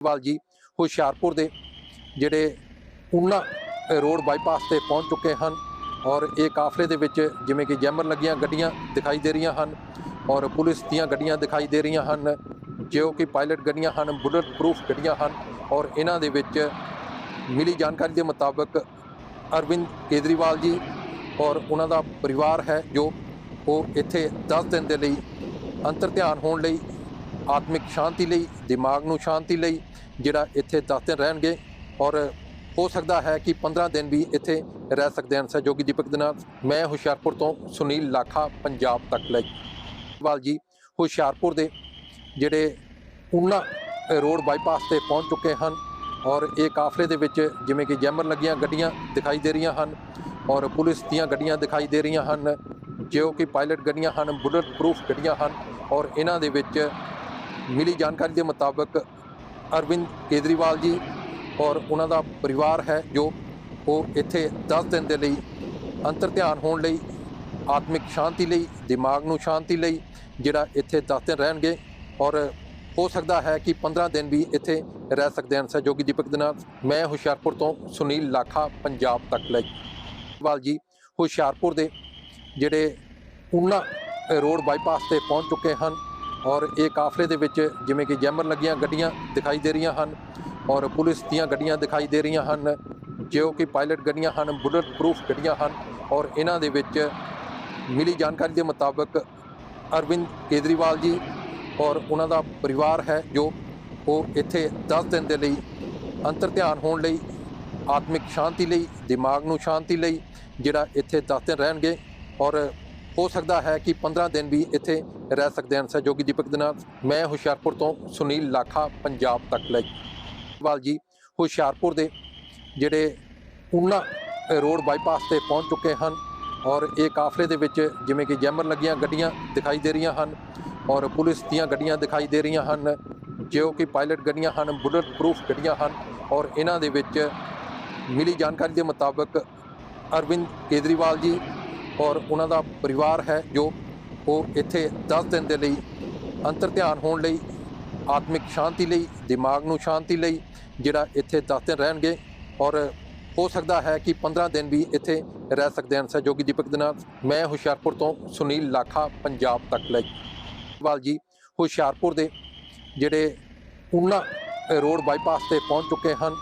ਵਾਲ ਜੀ ਹੁਸ਼ਿਆਰਪੁਰ ਦੇ ਜਿਹੜੇ ਉਨਾ ਰੋਡ ਬਾਈਪਾਸ ਤੇ ਪਹੁੰਚ ਚੁੱਕੇ ਹਨ ਔਰ ਇਹ ਕਾਫਲੇ ਦੇ ਵਿੱਚ ਜਿਵੇਂ ਕਿ ਜੈਮਰ ਲੱਗੀਆਂ ਗੱਡੀਆਂ ਦਿਖਾਈ ਦੇ ਰਹੀਆਂ ਹਨ ਔਰ ਪੁਲਿਸ ਦੀਆਂ ਗੱਡੀਆਂ ਦਿਖਾਈ ਦੇ ਰਹੀਆਂ ਹਨ, ਜੋ ਕਿ ਪਾਇਲਟ ਗੱਡੀਆਂ ਹਨ ਬੁਲਟ ਪ੍ਰੂਫ ਗੱਡੀਆਂ ਹਨ ਔਰ ਇਹਨਾਂ ਦੇ ਵਿੱਚ ਮਿਲੀ ਜਾਣਕਾਰੀ ਦੇ ਮੁਤਾਬਕ ਅਰਵਿੰਦ ਕੇਜਰੀਵਾਲ ਜੀ ਔਰ ਉਹਨਾਂ ਦਾ ਪਰਿਵਾਰ ਹੈ ਜੋ ਉਹ ਇੱਥੇ 10 ਦਿਨ ਦੇ ਲਈ ਅੰਤਰ ਧਿਆਨ ਹੋਣ ਲਈ ਆਤਮਿਕ ਸ਼ਾਂਤੀ ਲਈ, ਦਿਮਾਗ ਨੂੰ ਸ਼ਾਂਤੀ ਲਈ, ਜਿਹੜਾ ਇੱਥੇ 10 ਦਿਨ ਰਹਿਣਗੇ। ਔਰ ਹੋ ਸਕਦਾ ਹੈ ਕਿ 15 ਦਿਨ ਵੀ ਇੱਥੇ ਰਹਿ ਸਕਦੇ ਹਨ। ਸਹਿਯੋਗੀ ਦੀਪਕ ਦੇ ਨਾਲ ਮੈਂ ਹੁਸ਼ਿਆਰਪੁਰ ਤੋਂ ਸੁਨੀਲ ਲਾਖਾ, ਪੰਜਾਬ ਤੱਕ ਲਈ। ਵਾਲ ਜੀ, ਹੁਸ਼ਿਆਰਪੁਰ ਦੇ ਜਿਹੜੇ ਉਨਾ ਰੋਡ ਬਾਈਪਾਸ ਤੇ ਪਹੁੰਚ ਚੁੱਕੇ ਹਨ। ਔਰ ਇਹ ਕਾਫਲੇ ਦੇ ਵਿੱਚ ਜਿਵੇਂ ਕਿ ਜੈਮਰ ਲੱਗੀਆਂ ਗੱਡੀਆਂ ਦਿਖਾਈ ਦੇ ਰਹੀਆਂ ਹਨ। ਔਰ ਪੁਲਿਸ ਦੀਆਂ ਗੱਡੀਆਂ ਦਿਖਾਈ ਦੇ ਰਹੀਆਂ ਹਨ। ਜੋ ਕਿ ਪਾਇਲਟ ਗੱਡੀਆਂ ਹਨ, ਬੁਲਟ ਪ੍ਰੂਫ ਗੱਡੀਆਂ ਹਨ। ਔਰ ਇਹਨਾਂ ਦੇ ਵਿੱਚ ਮਿਲੀ ਜਾਣਕਾਰੀ ਦੇ ਮੁਤਾਬਕ ਅਰਵਿੰਦ ਕੇਜਰੀਵਾਲ ਜੀ ਔਰ ਉਹਨਾਂ ਦਾ ਪਰਿਵਾਰ ਹੈ ਜੋ ਉਹ ਇੱਥੇ 10 ਦਿਨ ਦੇ ਲਈ ਅੰਤਰ ਧਿਆਨ ਹੋਣ ਲਈ ਆਤਮਿਕ ਸ਼ਾਂਤੀ ਲਈ, ਦਿਮਾਗ ਨੂੰ ਸ਼ਾਂਤੀ ਲਈ ਜਿਹੜਾ ਇੱਥੇ 10 ਦਿਨ ਰਹਿਣਗੇ ਔਰ ਹੋ ਸਕਦਾ ਹੈ ਕਿ 15 ਦਿਨ ਵੀ ਇੱਥੇ ਰਹਿ ਸਕਦੇ ਹਨ। ਸਹਿਯੋਗੀ ਦੀਪਕ ਦੇ ਨਾਲ ਮੈਂ ਹੁਸ਼ਿਆਰਪੁਰ ਤੋਂ ਸੁਨੀਲ ਲਾਖਾ, ਪੰਜਾਬ ਤੱਕ ਲਈ ਵਾਲ ਜੀ ਹੁਸ਼ਿਆਰਪੁਰ ਦੇ ਜਿਹੜੇ ਉਨਾ ਰੋਡ ਬਾਈਪਾਸ ਤੇ ਪਹੁੰਚ ਚੁੱਕੇ ਹਨ। ਔਰ ਇਹ ਕਾਫਲੇ ਦੇ ਵਿੱਚ ਜਿਵੇਂ ਕਿ ਜੈਮਰ ਲੱਗੀਆਂ ਗੱਡੀਆਂ ਦਿਖਾਈ ਦੇ ਰਹੀਆਂ ਹਨ ਔਰ ਪੁਲਿਸ ਦੀਆਂ ਗੱਡੀਆਂ ਦਿਖਾਈ ਦੇ ਰਹੀਆਂ ਹਨ, ਜੋ ਕਿ ਪਾਇਲਟ ਗੱਡੀਆਂ ਹਨ ਬੁਲਟ ਪ੍ਰੂਫ ਗੱਡੀਆਂ ਹਨ ਔਰ ਇਹਨਾਂ ਦੇ ਵਿੱਚ ਮਿਲੀ ਜਾਣਕਾਰੀ ਦੇ ਮੁਤਾਬਕ ਅਰਵਿੰਦ ਕੇਜਰੀਵਾਲ ਜੀ ਔਰ ਉਹਨਾਂ ਦਾ ਪਰਿਵਾਰ ਹੈ, ਜੋ ਉਹ ਇੱਥੇ 10 ਦਿਨ ਦੇ ਲਈ ਅੰਤਰ ਧਿਆਨ ਹੋਣ ਲਈ, ਆਤਮਿਕ ਸ਼ਾਂਤੀ ਲਈ, ਦਿਮਾਗ ਨੂੰ ਸ਼ਾਂਤੀ ਲਈ ਜਿਹੜਾ ਇੱਥੇ 10 ਦਿਨ ਰਹਿਣਗੇ ਔਰ ਹੋ ਸਕਦਾ ਹੈ ਕਿ 15 ਦਿਨ ਵੀ ਇੱਥੇ ਰਹਿ ਸਕਦੇ ਹਨ। ਸਹਿਯੋਗੀ ਦੀਪਕ ਦੇ ਨਾਲ ਮੈਂ ਹੁਸ਼ਿਆਰਪੁਰ ਤੋਂ ਸੁਨੀਲ ਲਾਖਾ, ਪੰਜਾਬ ਤੱਕ ਲਈ ਵਾਲ ਜੀ, ਹੁਸ਼ਿਆਰਪੁਰ ਦੇ ਜਿਹੜੇ ਉਨਾ ਰੋਡ ਬਾਈਪਾਸ ਤੇ ਪਹੁੰਚ ਚੁੱਕੇ ਹਨ ਔਰ ਇਹ ਕਾਫਲੇ ਦੇ ਵਿੱਚ ਜਿਵੇਂ ਕਿ ਜੈਮਰ ਲੱਗੀਆਂ ਗੱਡੀਆਂ ਦਿਖਾਈ ਦੇ ਰਹੀਆਂ ਹਨ ਔਰ ਪੁਲਿਸ ਦੀਆਂ ਗੱਡੀਆਂ ਦਿਖਾਈ ਦੇ ਰਹੀਆਂ ਹਨ, ਜੋ ਕਿ ਪਾਇਲਟ ਗੱਡੀਆਂ ਹਨ ਬੁਲਟ ਪ੍ਰੂਫ ਗੱਡੀਆਂ ਹਨ ਔਰ ਇਹਨਾਂ ਦੇ ਵਿੱਚ ਮਿਲੀ ਜਾਣਕਾਰੀ ਦੇ ਮੁਤਾਬਕ ਅਰਵਿੰਦ ਕੇਜਰੀਵਾਲ ਜੀ ਔਰ ਉਹਨਾਂ ਦਾ ਪਰਿਵਾਰ ਹੈ ਜੋ ਉਹ ਇੱਥੇ 10 ਦਿਨ ਦੇ ਲਈ ਅੰਤਰ ਧਿਆਨ ਹੋਣ ਲਈ, ਆਤਮਿਕ ਸ਼ਾਂਤੀ ਲਈ, ਦਿਮਾਗ ਨੂੰ ਸ਼ਾਂਤੀ ਲਈ, ਜਿਹੜਾ ਇੱਥੇ 10 ਦਿਨ ਰਹਿਣਗੇ। ਔਰ ਹੋ ਸਕਦਾ ਹੈ ਕਿ 15 ਦਿਨ ਵੀ ਇੱਥੇ ਰਹਿ ਸਕਦੇ ਹਨ। ਸਹਿਯੋਗੀ ਦੀਪਕ ਦੇ ਨਾਲ ਮੈਂ ਹੁਸ਼ਿਆਰਪੁਰ ਤੋਂ ਸੁਨੀਲ ਲਾਖਾ, ਪੰਜਾਬ ਤੱਕ ਲਈ ਵਾਲ ਜੀ, ਹੁਸ਼ਿਆਰਪੁਰ ਦੇ ਜਿਹੜੇ ਉਨਾ ਰੋਡ ਬਾਈਪਾਸ ਤੇ ਪਹੁੰਚ ਚੁੱਕੇ ਹਨ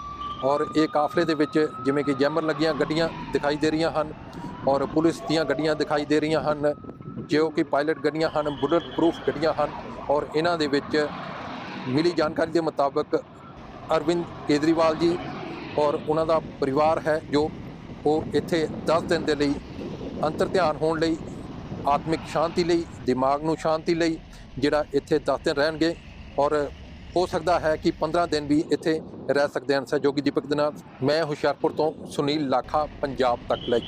ਔਰ ਇਹ ਕਾਫਲੇ ਦੇ ਵਿੱਚ ਜਿਵੇਂ ਕਿ ਜੈਮਰ ਲੱਗੀਆਂ, ਗੱਡੀਆਂ ਦਿਖਾਈ ਦੇ ਰਹੀਆਂ ਹਨ। ਔਰ ਪੁਲਿਸ ਦੀਆਂ ਗੱਡੀਆਂ ਦਿਖਾਈ ਦੇ ਰਹੀਆਂ ਹਨ, ਜੋ ਕਿ ਪਾਇਲਟ ਗੱਡੀਆਂ ਹਨ, ਬੁਲਟ ਪ੍ਰੂਫ ਗੱਡੀਆਂ ਹਨ ਔਰ ਇਹਨਾਂ ਦੇ ਵਿੱਚ ਮਿਲੀ ਜਾਣਕਾਰੀ ਦੇ ਮੁਤਾਬਕ ਅਰਵਿੰਦ ਕੇਜਰੀਵਾਲ ਜੀ ਔਰ ਉਹਨਾਂ ਦਾ ਪਰਿਵਾਰ ਹੈ, ਜੋ ਉਹ ਇੱਥੇ 10 ਦਿਨ ਦੇ ਲਈ ਅੰਤਰ ਧਿਆਨ ਹੋਣ ਲਈ, ਆਤਮਿਕ ਸ਼ਾਂਤੀ ਲਈ, ਦਿਮਾਗ ਨੂੰ ਸ਼ਾਂਤੀ ਲਈ, ਜਿਹੜਾ ਇੱਥੇ 10 ਦਿਨ ਰਹਿਣਗੇ ਔਰ ਹੋ ਸਕਦਾ ਹੈ ਕਿ 15 ਦਿਨ ਵੀ ਇੱਥੇ ਰਹਿ ਸਕਦੇ ਹਨ। ਸਹਿਯੋਗੀ ਦੀਪਕ ਦੇ ਨਾਲ ਮੈਂ ਹੁਸ਼ਿਆਰਪੁਰ ਤੋਂ ਸੁਨੀਲ ਲਾਖਾ, ਪੰਜਾਬ ਤੱਕ ਲਈ।